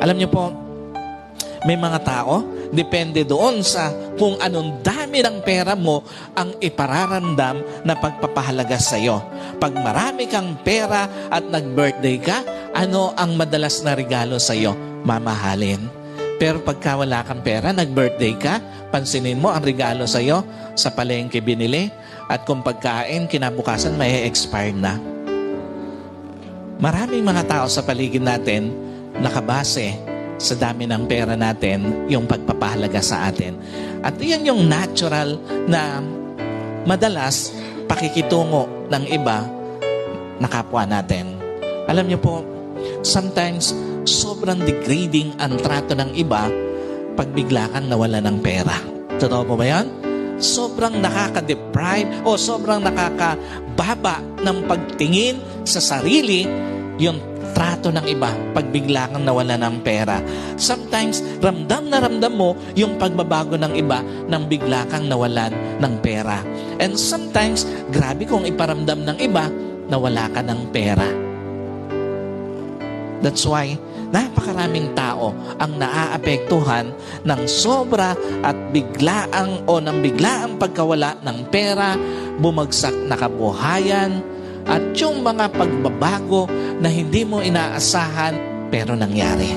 Alam niyo po, may mga tao, depende doon sa kung anong dami ng pera mo ang ipararamdam na pagpapahalaga sa iyo. Pag marami kang pera at nag-birthday ka, ano ang madalas na regalo sa iyo? Mamahalin. Pero pagka wala kang pera, nag-birthday ka, pansinin mo ang regalo sa iyo, sa palengke binili, at kung pagkain, kinabukasan may expire na. Maraming mga tao sa paligid natin nakabase sa dami ng pera natin yung pagpapahalaga sa atin. At yan yung natural na madalas pakikitungo ng iba na kapwa natin. Alam niyo po, sometimes sobrang degrading ang trato ng iba pag bigla kang nawala ng pera. Totoo po ba yan? Sobrang nakaka-deprive o sobrang nakakababa ng pagtingin sa sarili yung trato ng iba pag bigla kang nawala ng pera. Sometimes, ramdam na ramdam mo yung pagbabago ng iba nang bigla kang nawalan ng pera. And sometimes, grabe kung iparamdam ng iba na wala ka ng pera. That's why, napakaraming tao ang naaapektuhan ng sobra at biglaang o ng biglaang pagkawala ng pera, bumagsak na kabuhayan, at yung mga pagbabago na hindi mo inaasahan pero nangyari.